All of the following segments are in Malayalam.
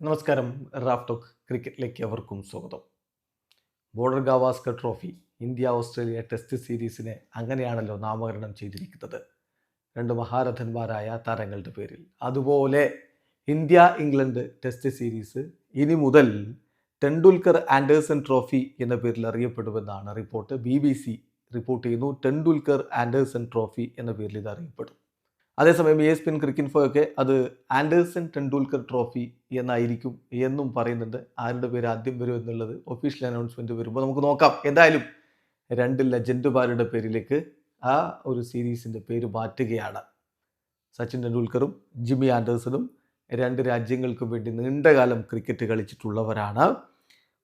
നമസ്കാരം റാഫ് ടോക്ക് ക്രിക്കറ്റിലേക്ക് അവർക്കും സ്വാഗതം. Border Gavaskar trophy India Australia test സീരീസിനെ അങ്ങനെയാണല്ലോ നാമകരണം ചെയ്തിരിക്കുന്നത്. രണ്ട് മഹാരഥന്മാരായ താരങ്ങളുടെ പേരിൽ. അതുപോലെ ഇന്ത്യ ഇംഗ്ലണ്ട് ടെസ്റ്റ് സീരീസ് ഇനി മുതൽ ടെണ്ടുൽക്കർ ആൻഡേഴ്സൺ ട്രോഫി എന്ന പേരിൽ അറിയപ്പെടുമെന്നാണ് report. B B C report ചെയ്യുന്നു ടെണ്ടുൽക്കർ ആൻഡേഴ്സൺ ട്രോഫി എന്ന പേരിൽ ഇത് അറിയപ്പെടും. അതേസമയം എ സ്പിൻ ക്രിക്കറ്റ് ഒക്കെ അത് ആൻഡേഴ്സൺ ടെണ്ടുൽക്കർ ട്രോഫി എന്നായിരിക്കും എന്നും പറയുന്നുണ്ട്. ആരുടെ പേര് ആദ്യം വരും എന്നുള്ളത് ഒഫീഷ്യൽ അനൗൺസ്മെന്റ് വരുമ്പോൾ നമുക്ക് നോക്കാം. എന്തായാലും രണ്ട് ലെജൻഡുമാരുടെ പേരിലേക്ക് ആ ഒരു സീരീസിന്റെ പേര് മാറ്റുകയാണ്. സച്ചിൻ ടെണ്ടുൽക്കറും ജിമ്മി ആൻഡേഴ്സണും രണ്ട് രാജ്യങ്ങൾക്കും വേണ്ടി നീണ്ടകാലം ക്രിക്കറ്റ് കളിച്ചിട്ടുള്ളവരാണ്.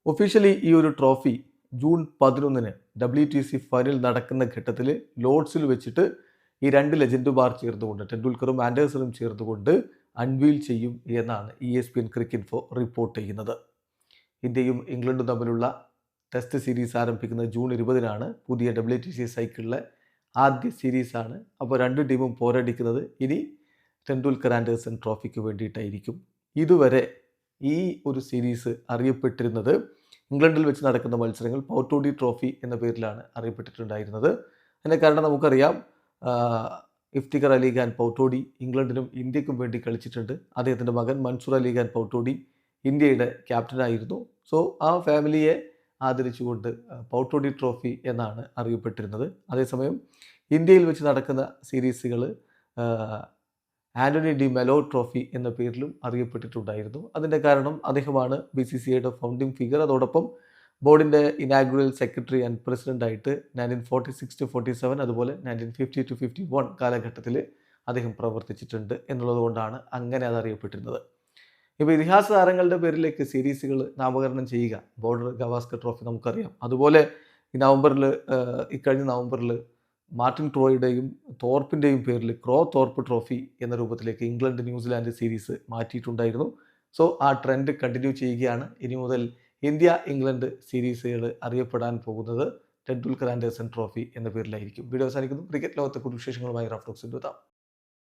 ഒഫീഷ്യലി ഈ ഒരു ട്രോഫി ജൂൺ പതിനൊന്നിന് ഡബ്ല്യു ടി സി ഫൈനൽ നടക്കുന്ന ഘട്ടത്തിൽ ലോഡ്സിൽ വെച്ചിട്ട് ഈ രണ്ട് ലെജൻഡുമാർ ചേർന്നുകൊണ്ട് ടെണ്ടുൽക്കറും ആൻഡേഴ്സണും ചേർന്നുകൊണ്ട് അൺവീൽ ചെയ്യും എന്നാണ് E S P N cricket ഫോ റിപ്പോർട്ട് ചെയ്യുന്നത്. ഇന്ത്യയും ഇംഗ്ലണ്ടും തമ്മിലുള്ള ടെസ്റ്റ് സീരീസ് ആരംഭിക്കുന്നത് ജൂൺ ഇരുപതിനാണ്. പുതിയ ഡബ്ല്യു ടി സി സൈക്കിളിലെ ആദ്യ സീരീസാണ്. അപ്പോൾ രണ്ട് ടീമും പോരടിക്കുന്നത് ഇനി ടെണ്ടുൽക്കർ ആൻഡേഴ്സൺ ട്രോഫിക്ക് വേണ്ടിയിട്ടായിരിക്കും. ഇതുവരെ ഈ ഒരു സീരീസ് അറിയപ്പെട്ടിരുന്നത് ഇംഗ്ലണ്ടിൽ വെച്ച് നടക്കുന്ന മത്സരങ്ങൾ പൗട്ടോഡി ട്രോഫി എന്ന പേരിലാണ് അറിയപ്പെട്ടിട്ടുണ്ടായിരുന്നത്. അതിന്റെ കാരണം നമുക്കറിയാം ഇഫ്തിഖർ അലി ഖാൻ പൗട്ടോഡി ഇംഗ്ലണ്ടിനും ഇന്ത്യക്കും വേണ്ടി കളിച്ചിട്ടുണ്ട്. അദ്ദേഹത്തിന്റെ മകൻ മൻസൂർ അലി ഖാൻ പൗട്ടോഡി ഇന്ത്യയുടെ ക്യാപ്റ്റനായിരുന്നു. സോ ആ ഫാമിലിയെ ആദരിച്ചുകൊണ്ട് പൗട്ടോഡി ട്രോഫി എന്നാണ് അറിയപ്പെട്ടിരുന്നത്. അതേസമയം ഇന്ത്യയിൽ വെച്ച് നടക്കുന്ന സീരീസുകൾ ആന്റണി ഡി മെലോ ട്രോഫി എന്ന പേരിലും അറിയപ്പെട്ടിട്ടുണ്ടായിരുന്നു. അതിന്റെ കാരണം അദ്ദേഹമാണ് ബി സി സി ഐയുടെ ഫൗണ്ടിങ് ഫിഗർ അതോടൊപ്പം ബോർഡിന്റെ inaugural secretary and പ്രസിഡന്റായിട്ട് nineteen forty six to forty seven അതുപോലെ nineteen fifty two fifty one കാലഘട്ടത്തിൽ അദ്ദേഹം പ്രവർത്തിച്ചിട്ടുണ്ട് എന്നുള്ളതുകൊണ്ടാണ് അങ്ങനെ അത് അറിയപ്പെട്ടിരുന്നത്. ഇപ്പോൾ ഇതിഹാസ താരങ്ങളുടെ പേരിലേക്ക് സീരീസുകൾ നാമകരണം ചെയ്യുക ബോർഡർ ഗവാസ്കർ ട്രോഫി നമുക്കറിയാം. അതുപോലെ ഈ നവംബറിൽ ഇക്കഴിഞ്ഞ നവംബറിൽ മാർട്ടിൻ ട്രോയുടെയും തോർപ്പിന്റെയും പേരിൽ ക്രോ തോർപ്പ് ട്രോഫി എന്ന രൂപത്തിലേക്ക് ഇംഗ്ലണ്ട് ന്യൂസിലാൻഡ് സീരീസ് മാറ്റിയിട്ടുണ്ടായിരുന്നു. സോ ആ ട്രെൻഡ് കണ്ടിന്യൂ ചെയ്യുകയാണ്. ഇനി മുതൽ ഇന്ത്യ ഇംഗ്ലണ്ട് സീരീസുകൾ അറിയപ്പെടാൻ പോകുന്നത് ടെൻഡുൽക്കർ ആൻഡേഴ്സൺ ട്രോഫി എന്ന പേരിലായിരിക്കും. വീഡിയോ അവസാനിക്കുന്നു. ക്രിക്കറ്റ് ലോകത്തെ കുറിച്ച് വിശേഷങ്ങളുമായി റാഫ്റ്റോക്സിന്റെ എത്താം.